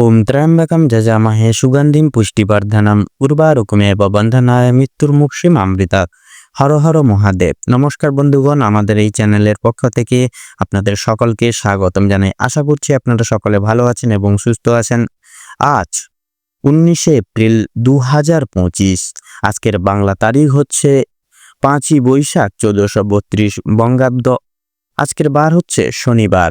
ওম ত্র্যম্বকম যজামহে সুগন্ধিম পুষ্টিবর্ধনম উর্বারুকমেব বন্ধনায় মৃত্যুর্মুক্ষিম অমৃতা হর হর মহাদেব নমস্কার বন্ধুগণ, আমাদের এই চ্যানেলের পক্ষ থেকে আপনাদের সকলকে স্বাগতম জানাই। আশা করছি আপনারা সকলে ভালো আছেন এবং সুস্থ আছেন। আজ উনিশে এপ্রিল দু হাজার পঁচিশ, আজকের বাংলা তারিখ হচ্ছে পাঁচই বৈশাখ চোদ্দশো বত্রিশ বঙ্গাব্দ। আজকের বার হচ্ছে শনিবার।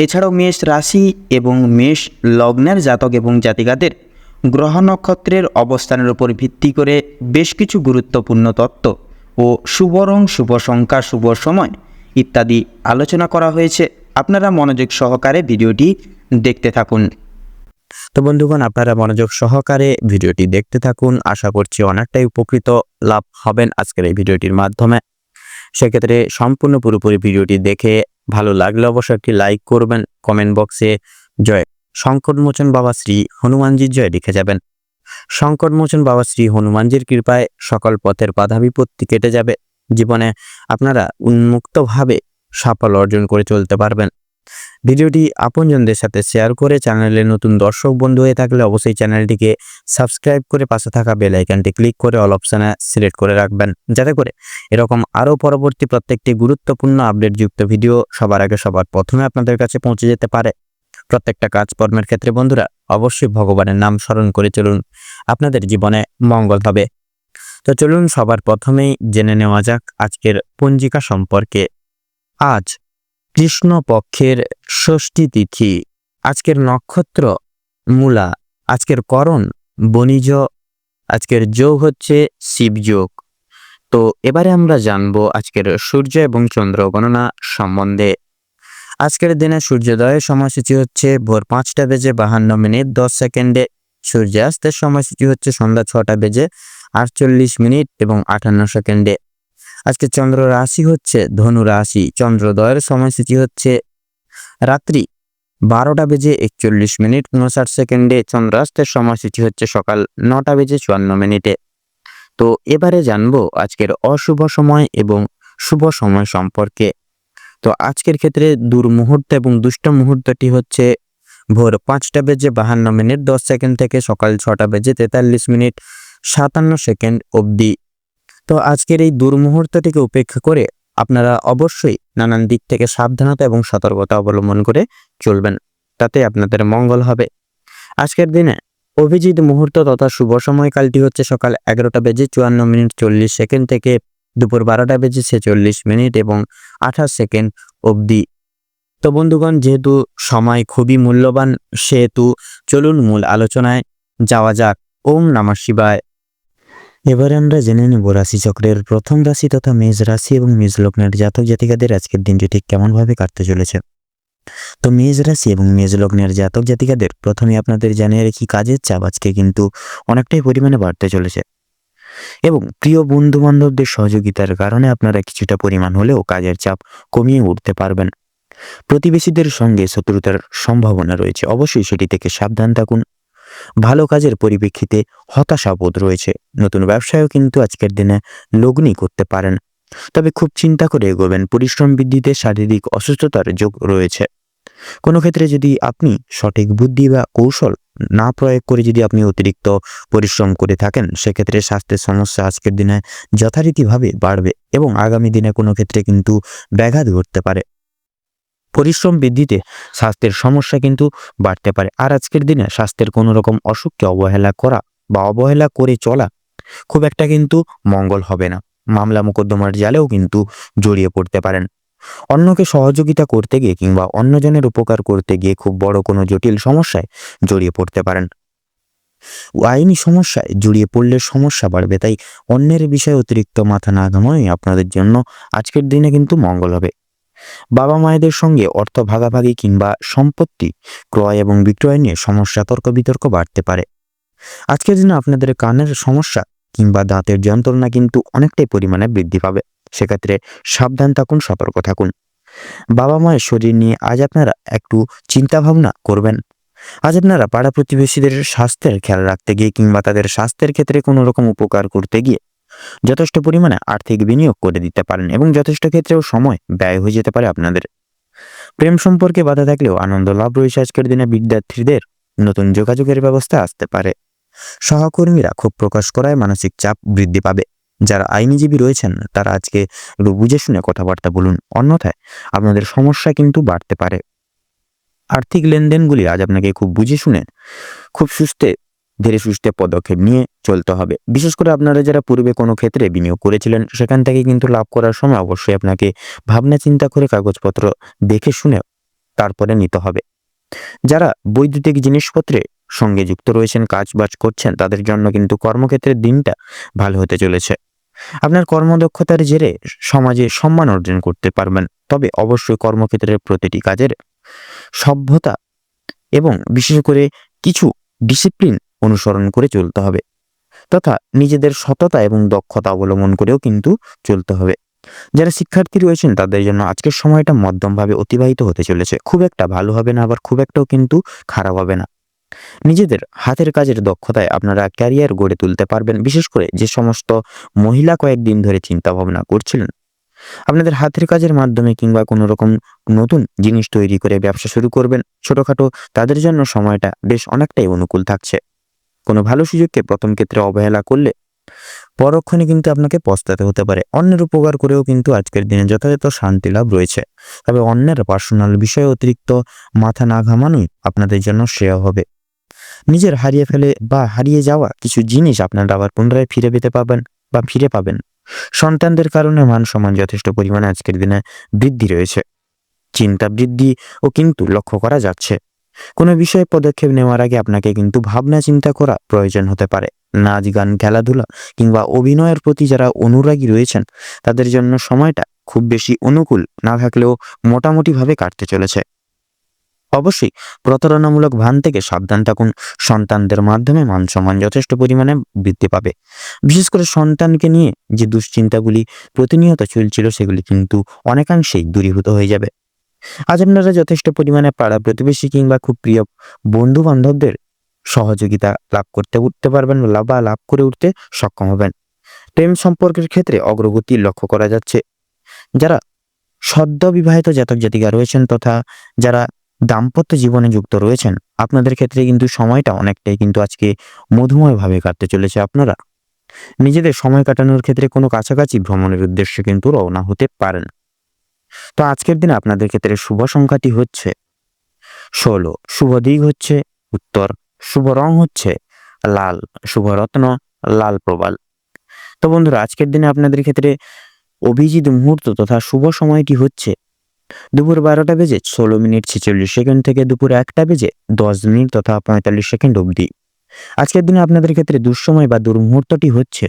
এছাড়াও মেষ রাশি এবং মেষ লগ্নের জাতক এবং জাতিকাদের গ্রহ নক্ষত্রের অবস্থানের উপর ভিত্তি করে বেশ কিছু গুরুত্বপূর্ণ তত্ত্ব ও শুভ রং শুভ সংখ্যা শুভ সময় ইত্যাদি আলোচনা করা হয়েছে। আপনারা মনোযোগ সহকারে ভিডিওটি দেখতে থাকুন। তো বন্ধুগণ, আপনারা মনোযোগ সহকারে ভিডিওটি দেখতে থাকুন। আশা করছি অনেকটাই উপকৃত লাভ হবেন আজকের এই ভিডিওটির মাধ্যমে। সেক্ষেত্রে সম্পূর্ণ পুরোপুরি ভিডিওটি দেখে ভালো লাগলে অবশ্যই একটি লাইক করবেন কমেন্ট বক্সে জয় সংকটমোচন বাবা শ্রী হনুমানজির জয় লিখে যাবেন। সংকটমোচন বাবা শ্রী হনুমানজির কৃপায় সকল পথের বাধা বিপত্তি কেটে যাবে। জীবনে আপনারা উন্মুক্তভাবে সাফল্য অর্জন করে চলতে পারবেন। ভিডিওটি আপনজনদের সাথে শেয়ার করে চ্যানেলে নতুন দর্শক বন্ধু হয়ে থাকলে অবশ্যই চ্যানেলটিকে সাবস্ক্রাইব করে পাশে থাকা বেল আইকনটি ক্লিক করে অল অপশানে সিলেক্ট করে রাখবেন। যাতে করে এরকম আরও পরবর্তী প্রত্যেকটি গুরুত্বপূর্ণ আপডেটযুক্ত ভিডিও সবার আগে সবার প্রথমে আপনাদের কাছে পৌঁছে যেতে পারে। প্রত্যেকটা কাজকর্মের ক্ষেত্রে বন্ধুরা অবশ্যই ভগবানের নাম স্মরণ করে চলুন, আপনাদের জীবনে মঙ্গল হবে। তো চলুন সবার প্রথমেই জেনে নেওয়া যাক আজকের পঞ্জিকা সম্পর্কে। আজ কৃষ্ণ পক্ষের ষষ্ঠী তিথি, আজকের নক্ষত্র মূলা, আজকের করণ বণিজ, আজকের যোগ হচ্ছে শিবযোগ তো এবারে আমরা জানব আজকের সূর্য এবং চন্দ্র গণনা সম্বন্ধে। আজকের দিনে সূর্যোদয়ের সময়সূচি হচ্ছে ভোর পাঁচটা বেজে বাহান্ন মিনিট দশ সেকেন্ডে। সূর্যাস্তের সময়সূচি হচ্ছে সন্ধ্যা ছটা বেজে আটচল্লিশ মিনিট এবং আটান্ন সেকেন্ডে। আজকে চন্দ্র রাশি হচ্ছে ধনু রাশি। চন্দ্রোদয়ের সময়সূচি হচ্ছে রাত্রি বারোটা বেজে একচল্লিশ মিনিট উনষাট সেকেন্ডে চন্দ্রাস্তের সময়সূচি হচ্ছে সকাল নটা বেজে চুয়ান্ন মিনিটে। তো এবারে জানব আজকের অশুভ সময় এবং শুভ সময় সম্পর্কে। তো আজকের ক্ষেত্রে দুর্মুহূর্ত এবং দুষ্ট মুহূর্তটি হচ্ছে ভোর পাঁচটা বেজে বাহান্ন মিনিট দশ সেকেন্ড থেকে সকাল ছটা বেজে তেতাল্লিশ মিনিট সাতান্ন সেকেন্ড অবধি। তো আজকের এই দুর্মুহূর্তটিকে উপেক্ষা করে আপনারা অবশ্যই নানান দিক থেকে সাবধানতা এবং সতর্কতা অবলম্বন করে চলবেন। তাতে আপনাদের মঙ্গল হবে। আজকের দিনে অভিজিৎ মুহূর্ত তথা শুভ সময়কালটি হচ্ছে সকাল এগারোটা বেজে চুয়ান্ন মিনিট চল্লিশ সেকেন্ড থেকে দুপুর বারোটা বেজে ছেচল্লিশ মিনিট এবং আঠাশ সেকেন্ড অবধি। তো বন্ধুগণ, যেহেতু সময় খুবই মূল্যবান, সেহেতু চলুন মূল আলোচনায় যাওয়া যাক। ওম নমঃ শিবায়। এবারে আমরা জেনে নেব রাশিচক্রের প্রথম রাশি তথা মেষ রাশি এবং মেষ লগ্নের জাতক জাতিকাদের আজকের দিনটি ঠিক কেমনভাবে কাটতে চলেছে। তো মেষ রাশি এবং মেষ লগ্নের জাতক জাতিকাদের প্রথমে আপনাদের জানিয়ে রেখি, কাজের চাপ আজকে কিন্তু অনেকটাই পরিমাণে বাড়তে চলেছে। এবং প্রিয় বন্ধু বান্ধবদের সহযোগিতার কারণে আপনারা কিছুটা পরিমাণ হলেও কাজের চাপ কমিয়ে উঠতে পারবেন। প্রতিবেশীদের সঙ্গে শত্রুতার সম্ভাবনা রয়েছে, অবশ্যই সেটি থেকে সাবধান থাকুন। ভালো কাজের পরিপ্রেক্ষিতে হতাশাবোধ রয়েছে। নতুন ব্যবসায়ও কিন্তু আজকের দিনে লগ্নি করতে পারেন। তবে খুব চিন্তা করে এগোবেন, পরিশ্রম বৃদ্ধিতে শারীরিক অসুস্থতার যোগ রয়েছে। কোনো ক্ষেত্রে যদি আপনি সঠিক বুদ্ধি বা কৌশল না প্রয়োগ করে যদি আপনি অতিরিক্ত পরিশ্রম করে থাকেন, সেক্ষেত্রে স্বাস্থ্যের সমস্যা আজকের দিনে যথারীতিভাবে বাড়বে এবং আগামী দিনে কোনো ক্ষেত্রে কিন্তু ব্যাঘাত ঘটতে পারে। পরিশ্রম বৃদ্ধিতে স্বাস্থ্যের সমস্যা কিন্তু বাড়তে পারে। আর আজকের দিনে স্বাস্থ্যের কোনো রকম অসুখকে অবহেলা করা বা অবহেলা করে চলা খুব একটা কিন্তু মঙ্গল হবে না। মামলা মোকদ্দমার জালেও কিন্তু জড়িয়ে পড়তে পারেন। অন্যকে সহযোগিতা করতে গিয়ে কিংবা অন্যজনের উপকার করতে গিয়ে খুব বড় কোনো জটিল সমস্যায় জড়িয়ে পড়তে পারেন। আইনি সমস্যায় জড়িয়ে পড়লে সমস্যা বাড়বে, তাই অন্যের বিষয়ে অতিরিক্ত মাথা না ঘামাই আপনাদের জন্য আজকের দিনে কিন্তু মঙ্গল হবে। বাবা মায়েদের সঙ্গে অর্থ ভাগাভাগি কিংবা সম্পত্তি ক্রয় এবং বিক্রয় নিয়ে সমস্যা তর্ক বিতর্ক বাড়তে পারে। আজকের দিনে আপনাদের কানের সমস্যা কিংবা দাঁতের যন্ত্রণা কিন্তু অনেকটাই পরিমাণে বৃদ্ধি পাবে। সেক্ষেত্রে সাবধান থাকুন, সতর্ক থাকুন। বাবা মায়ের শরীর নিয়ে আজ আপনারা একটু চিন্তা ভাবনা করবেন। আজ আপনারা পাড়া প্রতিবেশীদের স্বাস্থ্যের খেয়াল রাখতে গিয়ে কিংবা তাদের স্বাস্থ্যের ক্ষেত্রে কোনো রকম উপকার করতে গিয়ে যথেষ্ট পরিমাণে আর্থিক বিনিয়োগ করে দিতে পারেন এবং যথেষ্ট ক্ষেত্রেও সময় ব্যয় হয়ে যেতে পারে আপনাদের। প্রেম সম্পর্কে বাধা থাকলেও আনন্দ লাভ রয়েছে আজকের দিনে বিদ্যার্থীদের। নতুন যোগাযোগের ব্যবস্থা আসতে পারে। সহকর্মীরা খুব প্রকাশ করায় মানসিক চাপ বৃদ্ধি পাবে। যারা আইনজীবী রয়েছেন, তারা আজকে একটু বুঝে শুনে কথাবার্তা বলুন। অন্যথায় আপনাদের সমস্যা কিন্তু বাড়তে পারে। আর্থিক লেনদেনগুলি আজ আপনাকে খুব বুঝে শুনে, খুব সুস্থে ধীরে সুস্থে পদক্ষেপ নিয়ে চলতে হবে। বিশেষ করে আপনারা যারা পূর্বে কোনো ক্ষেত্রে বিনিয়োগ করেছিলেন, সেখান থেকে কিন্তু লাভ করার সময় অবশ্যই আপনাকে ভাবনা চিন্তা করে কাগজপত্র দেখে শুনে তারপরে নিতে হবে। যারা বৈদ্যুতিক জিনিসপত্রে সঙ্গে যুক্ত রয়েছেন, কাজ বাজ করছেন, তাদের জন্য কিন্তু কর্মক্ষেত্রের দিনটা ভালো হতে চলেছে। আপনার কর্মদক্ষতার জেরে সমাজে সম্মান অর্জন করতে পারবেন। তবে অবশ্যই কর্মক্ষেত্রের প্রতিটি কাজের সভ্যতা এবং বিশেষ করে কিছু ডিসিপ্লিন অনুসরণ করে চলতে হবে তথা নিজেদের সততা এবং দক্ষতা অবলম্বন করেও কিন্তু চলতে হবে। যারা শিক্ষার্থী রয়েছেন, তাদের জন্য আজকের সময়টা মধ্যমভাবে অতিবাহিত হতে চলেছে। খুব একটা ভালো হবে না, আবার খুব একটাও কিন্তু খারাপ হবে না। নিজেদের হাতের কাজের দক্ষতায় আপনারা ক্যারিয়ার গড়ে তুলতে পারবেন। বিশেষ করে যে সমস্ত মহিলা কয়েকদিন ধরে চিন্তা ভাবনা করছিলেন, আপনাদের হাতের কাজের মাধ্যমে কিংবা কোনো রকম নতুন জিনিস তৈরি করে ব্যবসা শুরু করবেন। ছোটখাটো তাদের জন্য সময়টা বেশ অনেকটাই অনুকূল থাকছে। কোনো ভালো সুযোগকে প্রথম ক্ষেত্রে অবহেলা করলে পরক্ষণে কিন্তু আপনাকে পস্তাতে হতে পারে। অন্যের উপকার করেও কিন্তু আজকের দিনে যথাযথ শান্তি লাভ রয়েছে। তবে অন্যের পার্সোনাল বিষয়ে অতিরিক্ত মাথা না ঘামানোই আপনাদের জন্য শ্রেয় হবে। নিজের হারিয়ে ফেলে বা হারিয়ে যাওয়া কিছু জিনিস আপনারা আবার পুনরায় ফিরে পেতে পাবেন বা ফিরে পাবেন। সন্তানদের কারণে মান সম্মান যথেষ্ট পরিমাণে আজকের দিনে বৃদ্ধি রয়েছে। চিন্তা বৃদ্ধি ও কিন্তু লক্ষ্য করা যাচ্ছে। কোনো বিষয়ে পদক্ষেপ নেওয়ার আগে আপনাকে কিন্তু ভাবনা চিন্তা করা প্রয়োজন হতে পারে। নাচ, গান, খেলাধুলা কিংবা অভিনয়ের প্রতি যারা অনুরাগী রয়েছেন, তাদের জন্য সময়টা খুব বেশি অনুকূল না থাকলেও মোটামুটিভাবে কাটতে চলেছে। অবশ্যই প্রতারণামূলক ভান থেকে সাবধান থাকুন, সন্তানদের মাধ্যমে মান সম্মান যথেষ্ট পরিমাণে বৃদ্ধি পাবে। বিশেষ করে সন্তানকে নিয়ে যে দুশ্চিন্তাগুলি প্রতিনিয়ত চলছিল, সেগুলি কিন্তু অনেকাংশেই দূরীভূত হয়ে যাবে। আজ আপনারা যথেষ্ট পরিমাণে পাড়া প্রতিবেশী কিংবা খুব প্রিয় বন্ধু বান্ধবদের সহযোগিতা লাভ করতে উঠতে পারবেন বা লাভ করে উঠতে সক্ষম হবেন। প্রেম সম্পর্কের ক্ষেত্রে অগ্রগতি লক্ষ্য করা যাচ্ছে। যারা সদ্য বিবাহিত জাতক জাতিকা রয়েছেন তথা যারা দাম্পত্য জীবনে যুক্ত রয়েছেন, আপনাদের ক্ষেত্রে কিন্তু সময়টা অনেকটাই কিন্তু আজকে মধুময়ভাবে কাটতে চলেছে আপনারা। নিজেদের সময় কাটানোর ক্ষেত্রে কোনো কাছাকাছি ভ্রমণের উদ্দেশ্যে কিন্তু রওনা হতে পারেন। তো আজকের দিনে আপনাদের ক্ষেত্রে শুভ সংখ্যাটি হচ্ছে ষোলো। শুভ দিক হচ্ছে উত্তর। শুভ রং হচ্ছে লাল। শুভ রত্ন লাল প্রবাল। তো বন্ধুরা, আজকের দিনে আপনাদের ক্ষেত্রে অভিজিৎ মুহূর্ত তথা শুভ সময়টি হচ্ছে দুপুর বারোটা বেজে ষোলো মিনিট ছেচল্লিশ সেকেন্ড থেকে দুপুর একটা বেজে দশ মিনিট তথা পঁয়তাল্লিশ সেকেন্ড অবধি। আজকের দিনে আপনাদের ক্ষেত্রে দুঃসময় বা দুর্মুহূর্তটি হচ্ছে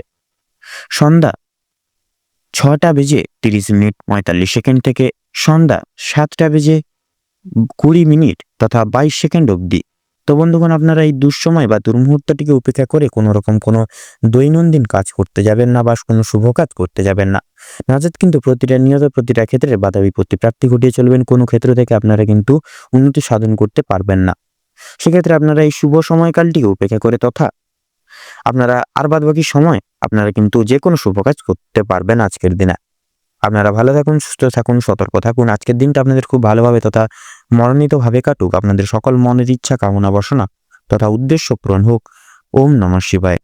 সন্ধ্যা। ছটা বেজে তিরিশ মিনিট পঁয়তাল্লিশ সেকেন্ড থেকে সন্ধ্যা সাতটা বেজে কুড়ি মিনিট তথা বাইশ সেকেন্ড অবধি। তো বন্ধুগণ, আপনারা এই দুঃসময় বা দুর্মুহূর্তটিকে উপেক্ষা করে কোনো রকম কোনো দৈনন্দিন কাজ করতে যাবেন না বা কোনো শুভ কাজ করতে যাবেন না। নাজাদ কিন্তু প্রতিটা নিয়ত, প্রতিটা ক্ষেত্রে বাধা বিপত্তি প্রাপ্তি ঘটিয়ে চলবেন। কোনো ক্ষেত্র থেকে আপনারা কিন্তু উন্নতি সাধন করতে পারবেন না। সেক্ষেত্রে আপনারা এই শুভ সময়কালটিকে উপেক্ষা করে তথা আপনারা আর বাদ বাকি সময় আপনারা কিন্তু যে কোনো শুভ কাজ করতে পারবেন আজকের দিনে। আপনারা ভালো থাকুন, সুস্থ থাকুন, সতর্ক থাকুন। আজকের দিনটা আপনাদের খুব ভালোভাবে তথা মনোনীতভাবে কাটুক। আপনাদের সকল মনের ইচ্ছা, কামনা, বসনা তথা উদ্দেশ্য পূরণ হোক। ওম নমঃ শিবায়।